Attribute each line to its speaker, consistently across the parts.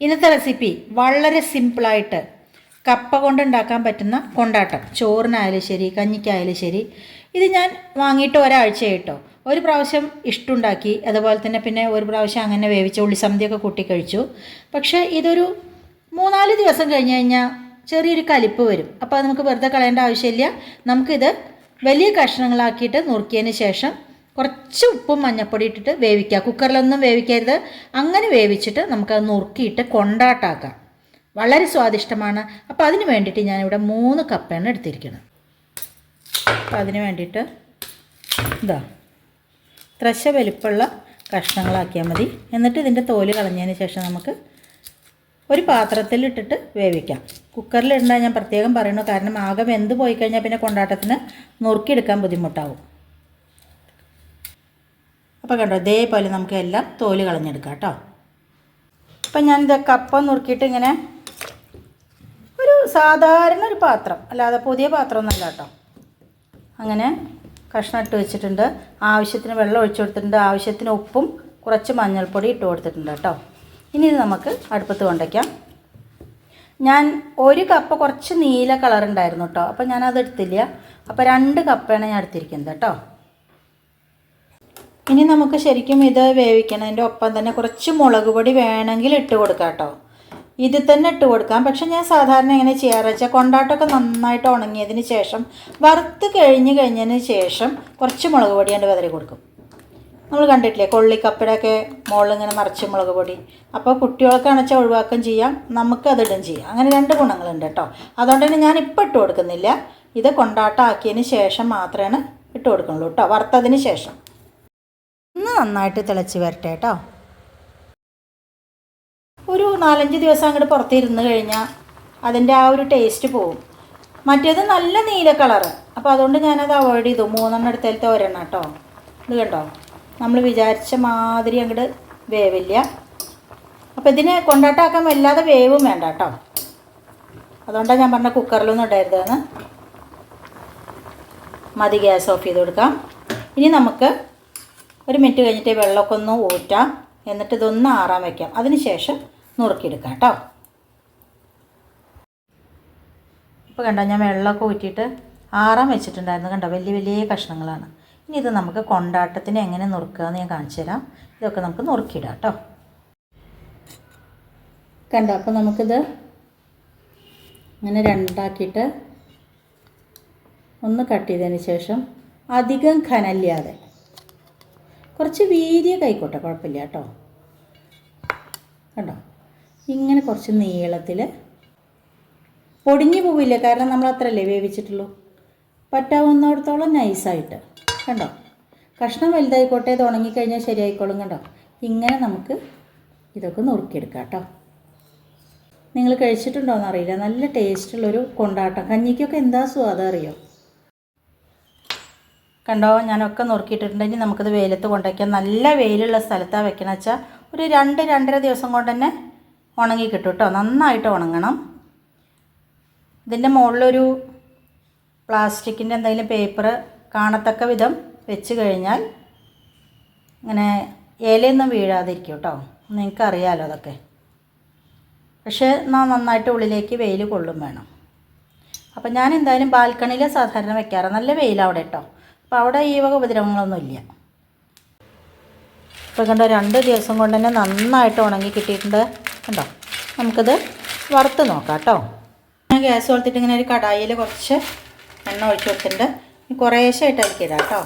Speaker 1: ഇന്നത്തെ റെസിപ്പി വളരെ സിമ്പിളായിട്ട് കപ്പ കൊണ്ടുണ്ടാക്കാൻ പറ്റുന്ന കൊണ്ടാട്ടം. ചോറിനായാലും ശരി കഞ്ഞിക്കായാലും ശരി. ഇത് ഞാൻ വാങ്ങിയിട്ട് ഒരാഴ്ചയായിട്ടോ. ഒരു പ്രാവശ്യം ഇഷ്ടുണ്ടാക്കി അതുപോലെ തന്നെ പിന്നെ ഒരു പ്രാവശ്യം അങ്ങനെ വേവിച്ച ഉള്ളിസന്ധിയൊക്കെ കൂട്ടി കഴിച്ചു. പക്ഷേ ഇതൊരു മൂന്നാൽ ദിവസം കഴിഞ്ഞ് കഴിഞ്ഞാൽ ചെറിയൊരു കലിപ്പ് വരും. അപ്പോൾ അത് നമുക്ക് വെറുതെ കളയേണ്ട ആവശ്യമില്ല. നമുക്കിത് വലിയ കഷ്ണങ്ങളാക്കിയിട്ട് നുറുക്കിയതിന് ശേഷം കുറച്ച് ഉപ്പും മഞ്ഞപ്പൊടി ഇട്ടിട്ട് വേവിക്കുക കുക്കറിലൊന്നും വേവിക്കരുത്. അങ്ങനെ വേവിച്ചിട്ട് നമുക്കത് നുറുക്കിയിട്ട് കൊണ്ടാട്ടാക്കാം. വളരെ സ്വാദിഷ്ടമാണ്. അപ്പോൾ അതിന് വേണ്ടിയിട്ട് ഞാനിവിടെ മൂന്ന് കപ്പയാണ് എടുത്തിരിക്കുന്നത് അപ്പോൾ അതിന് വേണ്ടിയിട്ട് ഇതാ ത്രശ വലിപ്പമുള്ള കഷ്ണങ്ങളാക്കിയാൽ മതി. എന്നിട്ട് ഇതിന്റെ തോൽ കളഞ്ഞതിന് ശേഷം നമുക്ക് ഒരു പാത്രത്തിൽ ഇട്ടിട്ട് വേവിക്കാം. കുക്കറിൽ ഇടേണ്ട ഞാൻ പ്രത്യേകം പറയുന്നു. കാരണം ആകെ വെന്ത് പോയി കഴിഞ്ഞാൽ പിന്നെ കൊണ്ടാട്ടത്തിന് നുറുക്കിയെടുക്കാൻ ബുദ്ധിമുട്ടാവും. അപ്പോൾ കണ്ടോ ഇതേപോലെ നമുക്ക് എല്ലാം തോൽ കളഞ്ഞെടുക്കാം കേട്ടോ. അപ്പം ഞാനിത് കപ്പ നുറുക്കിയിട്ട് ഇങ്ങനെ സാധാരണ ഒരു പാത്രം അല്ലാതെ പുതിയ പാത്രമൊന്നുമല്ല കേട്ടോ. അങ്ങനെ കഷ്ണം ഇട്ട് വെച്ചിട്ടുണ്ട്. ആവശ്യത്തിന് വെള്ളം ഒഴിച്ചു കൊടുത്തിട്ടുണ്ട്. ആവശ്യത്തിന് ഉപ്പും കുറച്ച് മഞ്ഞൾപ്പൊടി ഇട്ട് കൊടുത്തിട്ടുണ്ട് കേട്ടോ. ഇനി ഇത് നമുക്ക് അടുപ്പത്ത് കൊണ്ടയ്ക്കാം ഞാൻ ഒരു കപ്പ് കുറച്ച് നീല കളർ ഉണ്ടായിരുന്നു കേട്ടോ. അപ്പോൾ ഞാനത് എടുത്തില്ല. അപ്പോൾ രണ്ട് കപ്പാണ് ഞാൻ എടുത്തിരിക്കുന്നത് കേട്ടോ. ഇനി നമുക്ക് ശരിക്കും ഇത് വേവിക്കണതിന്റെ ഒപ്പം തന്നെ കുറച്ച് മുളക് പൊടി വേണമെങ്കിൽ ഇട്ട് കൊടുക്കാം കേട്ടോ. ഇത് തന്നെ ഇട്ട് കൊടുക്കാം. പക്ഷെ ഞാൻ സാധാരണ എങ്ങനെ ചെയ്യാറ് വെച്ചാൽ കൊണ്ടാട്ടമൊക്കെ നന്നായിട്ട് ഉണങ്ങിയതിന് ശേഷം വറുത്ത് കഴിഞ്ഞ് കഴിഞ്ഞതിന് ശേഷം കുറച്ച് മുളക് പൊടി കണ്ട് വിതറി കൊടുക്കും. നമ്മൾ കണ്ടിട്ടില്ലേ കൊള്ളിക്കപ്പടൊക്കെ മുകളിൽ ഇങ്ങനെ നിറച്ച് മുളക് പൊടി. അപ്പോൾ കുട്ടികൾക്ക് അണച്ചാൽ ഒഴിവാക്കുകയും ചെയ്യാം നമുക്ക് അതിടും ചെയ്യാം. അങ്ങനെ രണ്ട് ഗുണങ്ങളുണ്ട് കേട്ടോ. അതുകൊണ്ട് തന്നെ ഞാൻ ഇപ്പോൾ ഇട്ട് കൊടുക്കുന്നില്ല. ഇത് കൊണ്ടാട്ടം ആക്കിയതിന് ശേഷം മാത്രമാണ് ഇട്ട് കൊടുക്കുന്നുള്ളൂ കേട്ടോ വറുത്തതിന് ശേഷം. ഒന്ന് നന്നായിട്ട് തിളച്ച് വരട്ടെ കേട്ടോ. നാലഞ്ച് ദിവസം അങ്ങോട്ട് പുറത്തിരുന്ന് കഴിഞ്ഞാൽ അതിന്റെ ആ ഒരു ടേസ്റ്റ് പോവും. മറ്റേത് നല്ല നീല കളറ് അപ്പോൾ അതുകൊണ്ട് ഞാനത് അവോയ്ഡ് ചെയ്തു. മൂന്നെണ്ണം എടുത്തേലത്തെ ഒരെണ്ണം കേട്ടോ ഇത് കണ്ടോ? നമ്മൾ വിചാരിച്ച മാതിരി അങ്ങോട്ട് വേവില്ല. അപ്പോൾ ഇതിനെ കൊണ്ടാട്ടാക്കാൻ വല്ലാതെ വേവും വേണ്ട കേട്ടോ അതുകൊണ്ടാണ് ഞാൻ പറഞ്ഞ കുക്കറിലൊന്നും ഇടരുതെന്ന്. മതി ഗ്യാസ് ഓഫ് ചെയ്ത് കൊടുക്കാം. ഇനി നമുക്ക് ഒരു മിനിറ്റ് കഴിഞ്ഞിട്ട് വെള്ളമൊക്കെ ഒന്ന് ഊറ്റാം. എന്നിട്ട് ഇതൊന്ന് ആറാൻ വയ്ക്കാം അതിന് ശേഷം നുറുക്കിയെടുക്കാം കേട്ടോ. ഇപ്പോൾ കണ്ടോ ഞാൻ വെള്ളമൊക്കെ ഊറ്റിയിട്ട് ആറാൻ വെച്ചിട്ടുണ്ടായിരുന്നു കണ്ടോ വലിയ വലിയ കഷ്ണങ്ങളാണ്. ഇനി ഇത് നമുക്ക് കൊണ്ടാട്ടത്തിന് എങ്ങനെ നുറുക്കുക എന്ന് ഞാൻ കാണിച്ചു തരാം. ഇതൊക്കെ നമുക്ക് നുറുക്കിയിടാം കേട്ടോ. കണ്ടോ അപ്പോൾ നമുക്കിത് ഇങ്ങനെ രണ്ടാക്കിയിട്ട് ഒന്ന് കട്ട് ചെയ്തതിന് ശേഷം അധികം ഖനല്ലാതെ കുറച്ച് വീര്യ കൈക്കോട്ടെ കുഴപ്പമില്ല കേട്ടോ. കണ്ടോ? ഇങ്ങനെ കുറച്ച് നീളത്തിൽ പൊടിഞ്ഞു പോവില്ല കാരണം നമ്മൾ അത്രയല്ലേ വേവിച്ചിട്ടുള്ളൂ. പറ്റാവുന്നിടത്തോളം നൈസായിട്ട് കണ്ടോ? കഷ്ണം വലുതായിക്കോട്ടെ ഇത് ഉണങ്ങിക്കഴിഞ്ഞാൽ ശരിയായിക്കോളും കണ്ടോ? ഇങ്ങനെ നമുക്ക് ഇതൊക്കെ നുറുക്കിയെടുക്കാം കേട്ടോ. നിങ്ങൾ കഴിച്ചിട്ടുണ്ടോയെന്ന് അറിയില്ല നല്ല ടേസ്റ്റുള്ളൊരു കൊണ്ടാട്ടം. കഞ്ഞിക്കൊക്കെ എന്താ സ്വാദം അറിയോ കണ്ടോ ഞാനൊക്കെ നുറുക്കിയിട്ടിട്ടുണ്ടെങ്കിൽ നമുക്കിത് വെയിലത്ത് കൊണ്ടുവയ്ക്കാം നല്ല വെയിലുള്ള സ്ഥലത്താണ് വെക്കണമെന്ന് വെച്ചാൽ ഒരു രണ്ട് രണ്ടര ദിവസം കൊണ്ട് തന്നെ ഉണങ്ങി കിട്ടും കേട്ടോ നന്നായിട്ട് ഉണങ്ങണം. ഇതിന്റെ മുകളിലൊരു പ്ലാസ്റ്റിക്കിന്റെ എന്തെങ്കിലും പേപ്പർ കാണത്തക്ക വിധം വെച്ച് കഴിഞ്ഞാൽ ഇങ്ങനെ ഇലയൊന്നും വീഴാതിരിക്കും കേട്ടോ നിങ്ങൾക്ക് അറിയാമല്ലോ അതൊക്കെ. പക്ഷേ നന്നായിട്ട് ഉള്ളിലേക്ക് വെയിൽ കൊള്ളും വേണം. അപ്പം ഞാൻ എന്തായാലും ബാൽക്കണിയിൽ സാധാരണ വെക്കാറ്. നല്ല വെയിലാണ് അവിടെ കേട്ടോ അപ്പോൾ അവിടെ ഈ വക ഉപദ്രവങ്ങളൊന്നും ഇല്ല. ഇപ്പോൾ കണ്ടോ രണ്ട് ദിവസം കൊണ്ട് തന്നെ നന്നായിട്ട് ഉണങ്ങി കിട്ടിയിട്ടുണ്ട്. കണ്ടോ? നമുക്കത് വറുത്ത് നോക്കാം കേട്ടോ. ഞാൻ ഗ്യാസ് കൊടുത്തിട്ട് ഇങ്ങനെ ഒരു കടായിൽ കുറച്ച് എണ്ണ ഒഴിച്ച് കൊടുത്തിട്ടുണ്ട്. കുറേശ്ശായിട്ട് അതിലേക്ക് ഇടാം കേട്ടോ.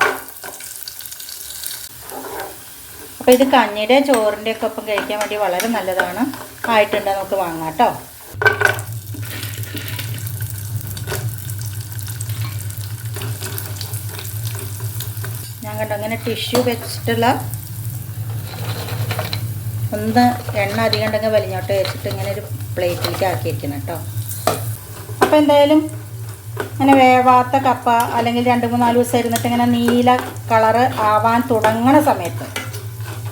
Speaker 1: അപ്പോൾ ഇത് കഞ്ഞിയുടെ ചോറിന്റെ ഒക്കെ ഒപ്പം കഴിക്കാൻ വേണ്ടി വളരെ നല്ലതാണ്. ആയിട്ടുണ്ട് നമുക്ക് വാങ്ങാം കേട്ടോ. ഞാൻ കണ്ടോ അങ്ങനെ ടിഷ്യൂ വെച്ചിട്ടുള്ള ഒന്ന് എണ്ണ അധികം ഉണ്ടെങ്കിൽ വലിഞ്ഞോട്ട് വെച്ചിട്ട് ഇങ്ങനെ ഒരു പ്ലേറ്റിലേക്ക് ആക്കിയിരിക്കണം കേട്ടോ. അപ്പോൾ എന്തായാലും ഇങ്ങനെ വേവാത്ത കപ്പ അല്ലെങ്കിൽ രണ്ട് മൂന്നാൽ ദിവസം ഇരുന്നിട്ട് ഇങ്ങനെ നീല കളറ് ആവാൻ തുടങ്ങണ സമയത്ത്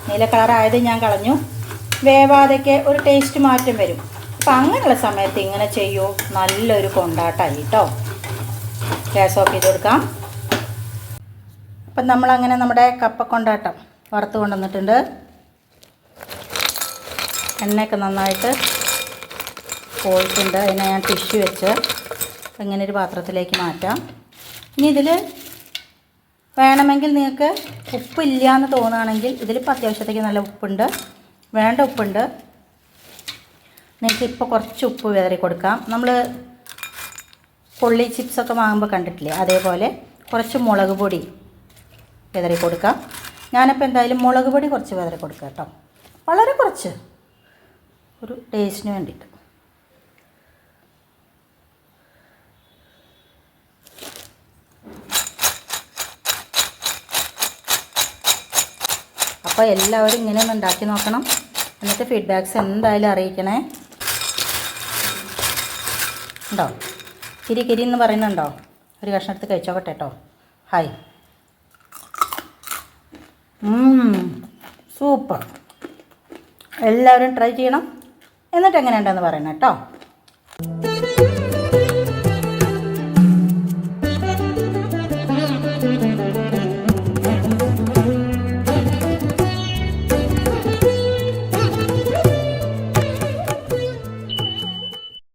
Speaker 1: നീല കളറായത് ഞാൻ കളഞ്ഞു. വേവാതൊക്കെ ഒരു ടേസ്റ്റ് മാറ്റം വരും. അപ്പം അങ്ങനെയുള്ള സമയത്ത് ഇങ്ങനെ ചെയ്യൂ. നല്ലൊരു കൊണ്ടാട്ടമായി കേട്ടോ. ഗ്യാസ് ഓഫ് ചെയ്ത് കൊടുക്കാം. അപ്പം നമ്മളങ്ങനെ നമ്മുടെ കപ്പ കൊണ്ടാട്ടം വറുത്ത് കൊണ്ടുവന്നിട്ടുണ്ട്. എണ്ണയൊക്കെ നന്നായിട്ട് പോയിട്ടുണ്ട് അതിനെ ഞാൻ ടിഷ്യു വെച്ച് ഇങ്ങനെ ഒരു പാത്രത്തിലേക്ക് മാറ്റാം. ഇനി ഇതിൽ വേണമെങ്കിൽ നിങ്ങൾക്ക് ഉപ്പില്ല എന്ന് തോന്നുകയാണെങ്കിൽ ഇതിലിപ്പോൾ അത്യാവശ്യത്തേക്ക് നല്ല ഉപ്പുണ്ട്. വേണ്ട ഉപ്പുണ്ട്. നിങ്ങൾക്ക് ഇപ്പോൾ കുറച്ച് ഉപ്പ് വിതറി കൊടുക്കാം. നമ്മൾ പൊള്ളി ചിപ്സൊക്കെ വാങ്ങുമ്പോൾ കണ്ടിട്ടില്ലേ? അതേപോലെ കുറച്ച് മുളക് പൊടി വിതറി കൊടുക്കാം. ഞാനിപ്പോൾ എന്തായാലും മുളക് പൊടി കുറച്ച് വിതറി കൊടുക്കാം കേട്ടോ. വളരെ കുറച്ച്. ഒരു ടേസ്റ്റിന് വേണ്ടിയിട്ട്. അപ്പോൾ എല്ലാവരും ഇങ്ങനെ ഒന്ന് ഉണ്ടാക്കി നോക്കണം. എന്നിട്ട് ഫീഡ്ബാക്ക്സ് എന്തായാലും അറിയിക്കണേ. ഉണ്ടോ? കിരി കിരി എന്ന് പറയുന്നുണ്ടോ? ഒരു കഷ്ണം എടുത്ത് കഴിച്ചോക്കട്ടെ കേട്ടോ ഹായ് സൂപ്പർ എല്ലാവരും ട്രൈ ചെയ്യണം. എന്നിട്ട് എങ്ങനെയുണ്ടെന്ന് പറയണം കേട്ടോ.